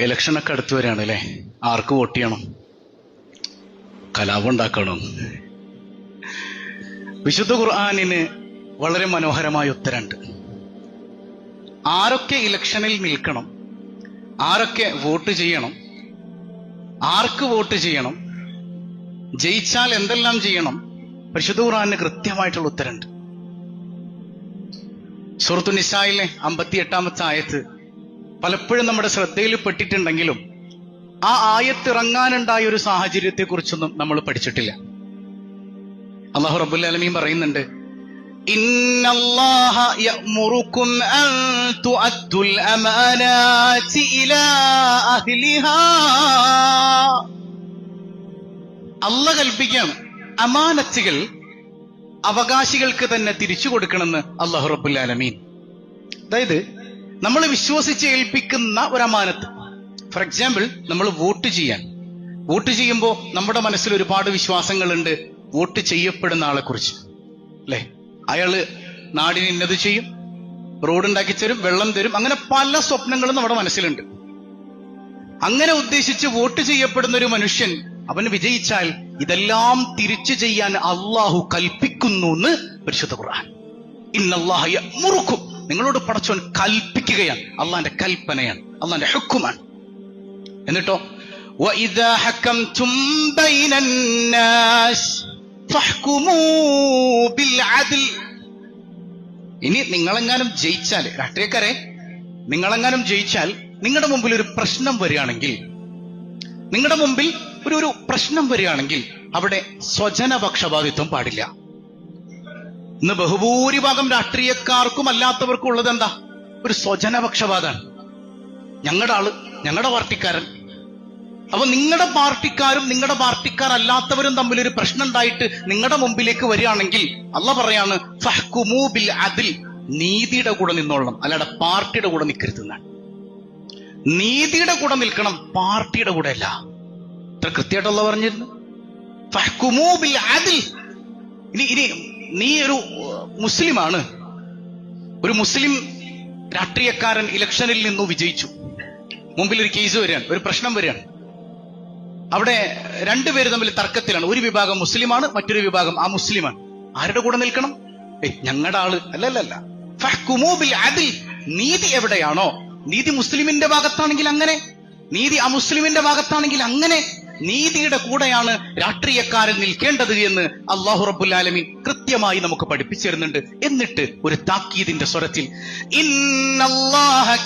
ഇലക്ഷനൊക്കെ അടുത്ത് വരികയാണ് അല്ലേ? ആർക്ക് വോട്ട് ചെയ്യണം? കലാപം ഉണ്ടാക്കണം? വിശുദ്ധ ഖുർആാനിന് വളരെ മനോഹരമായ ഉത്തരമുണ്ട്. ആരൊക്കെ ഇലക്ഷനിൽ നിൽക്കണം ആരൊക്കെ വോട്ട് ചെയ്യണം ആർക്ക് വോട്ട് ചെയ്യണം ജയിച്ചാൽ എന്തെല്ലാം ചെയ്യണം പരിശുദ്ധ ഖുർആാനിന് കൃത്യമായിട്ടുള്ള ഉത്തരമുണ്ട്. സുഹൃത്തു നിസായിലെ അമ്പത്തി എട്ടാമത്തെ ആയത്ത് പലപ്പോഴും നമ്മുടെ ശ്രദ്ധയിൽ പെട്ടിട്ടുണ്ടെങ്കിലും ആ ആയത്ത് ഇറങ്ങാനുണ്ടായ ഒരു സാഹചര്യത്തെ കുറിച്ചൊന്നും നമ്മൾ പഠിച്ചിട്ടില്ല അള്ളാഹു റബ്ബുൽ ആലമീൻ പറയുന്നുണ്ട് إن الله يأمركم أن تؤدوا الأمانات إلى أهلها അല്ല കൽപ്പിക്കുകയാണ് അമാനത്തുകൾ അവകാശികൾക്ക് തന്നെ തിരിച്ചു കൊടുക്കണമെന്ന് അള്ളാഹു റബ്ബുൽ ആലമീൻ അതായത് നമ്മൾ വിശ്വസിച്ച് ഏൽപ്പിക്കുന്ന ഒരു അമാനത്ത് ഫോർ എക്സാമ്പിൾ നമ്മൾ വോട്ട് ചെയ്യാൻ. വോട്ട് ചെയ്യുമ്പോൾ നമ്മുടെ മനസ്സിൽ ഒരുപാട് വിശ്വാസങ്ങളുണ്ട്. വോട്ട് ചെയ്യപ്പെടുന്ന ആളെ കുറിച്ച് അല്ലെ? അയാൾ നാടിന് ഇന്നത് ചെയ്യും റോഡ് ഉണ്ടാക്കി തരും വെള്ളം തരും അങ്ങനെ പല സ്വപ്നങ്ങളും നമ്മുടെ മനസ്സിലുണ്ട്. അങ്ങനെ ഉദ്ദേശിച്ച് വോട്ട് ചെയ്യപ്പെടുന്ന ഒരു മനുഷ്യൻ അവൻ വിജയിച്ചാൽ ഇതെല്ലാം തിരിച്ചു ചെയ്യാൻ അള്ളാഹു കൽപ്പിക്കുന്നു എന്ന് പരിശുദ്ധ ഖുർആൻ. ഇന്നല്ലാഹ മുറുക്കും നിങ്ങളോട് പടച്ചോൻ കൽപ്പിക്കുകയാണ്. അള്ളാന്റെ കൽപ്പനയാണ്. അള്ളാന്റെ ഹുക്കുമാണ്. എന്നിട്ടോ ഇനി നിങ്ങളെങ്ങാനും ജയിച്ചാൽ രാഷ്ട്രീയക്കാരെ നിങ്ങളെങ്ങാനും ജയിച്ചാൽ നിങ്ങളുടെ മുമ്പിൽ ഒരു പ്രശ്നം വരികയാണെങ്കിൽ നിങ്ങളുടെ മുമ്പിൽ ഒരു ഒരു പ്രശ്നം വരികയാണെങ്കിൽ അവിടെ സ്വജനപക്ഷപാതിത്വം പാടില്ല. ഇന്ന് ബഹുഭൂരിഭാഗം രാഷ്ട്രീയക്കാർക്കും അല്ലാത്തവർക്കും ഉള്ളത് എന്താ? ഒരു സ്വജനപക്ഷപാതാണ്. ഞങ്ങളുടെ ആൾ ഞങ്ങളുടെ പാർട്ടിക്കാരൻ. അപ്പൊ നിങ്ങളുടെ പാർട്ടിക്കാരും നിങ്ങളുടെ പാർട്ടിക്കാരല്ലാത്തവരും തമ്മിൽ ഒരു പ്രശ്നം ഉണ്ടായിട്ട് നിങ്ങളുടെ മുമ്പിലേക്ക് വരികയാണെങ്കിൽ അല്ല പറയാണ് ഫഹ്കുമൂ ബിൽ അതിൽ നീതിയുടെ കൂടെ നിന്നോളണം. അല്ലാതെ പാർട്ടിയുടെ കൂടെ നിൽക്കരുതെന്നാണ് നീതിയുടെ കൂടെ നിൽക്കണം പാർട്ടിയുടെ കൂടെ അല്ല. ഇത്ര കൃത്യമായിട്ടുള്ള പറഞ്ഞിരുന്നു ഫഹ്കുമൂ ബിൽ ഇനി ഇനി നീ ഒരു മുസ്ലിമാണ്. ഒരു മുസ്ലിം രാഷ്ട്രീയക്കാരൻ ഇലക്ഷനിൽ നിന്നു വിജയിച്ചു. മുമ്പിൽ ഒരു കേസ് വരികയാണ് ഒരു പ്രശ്നം വരികയാണ്. അവിടെ രണ്ടുപേര് തമ്മിൽ തർക്കത്തിലാണ്. ഒരു വിഭാഗം മുസ്ലിമാണ് മറ്റൊരു വിഭാഗം ആ മുസ്ലിമാണ്. ആരുടെ കൂടെ നിൽക്കണം? ഏയ് ഞങ്ങളുടെ ആൾ. അല്ലല്ലല്ല. അദിൽ. നീതി എവിടെയാണോ? നീതി മുസ്ലിമിന്റെ ഭാഗത്താണെങ്കിൽ അങ്ങനെ. നീതി അമുസ്ലിമിന്റെ ഭാഗത്താണെങ്കിൽ അങ്ങനെ. നീതിയുടെ കൂടെയാണ് രാഷ്ട്രീയക്കാരൻ നിൽക്കേണ്ടത് എന്ന് അള്ളാഹു റബ്ബുൽ ആലമീൻ കൃത്യമായി നമുക്ക് പഠിപ്പിച്ചു തരുന്നുണ്ട്. എന്നിട്ട് ഒരു താക്കീതിന്റെ സ്വരത്തിൽ ഇന്നല്ലാഹ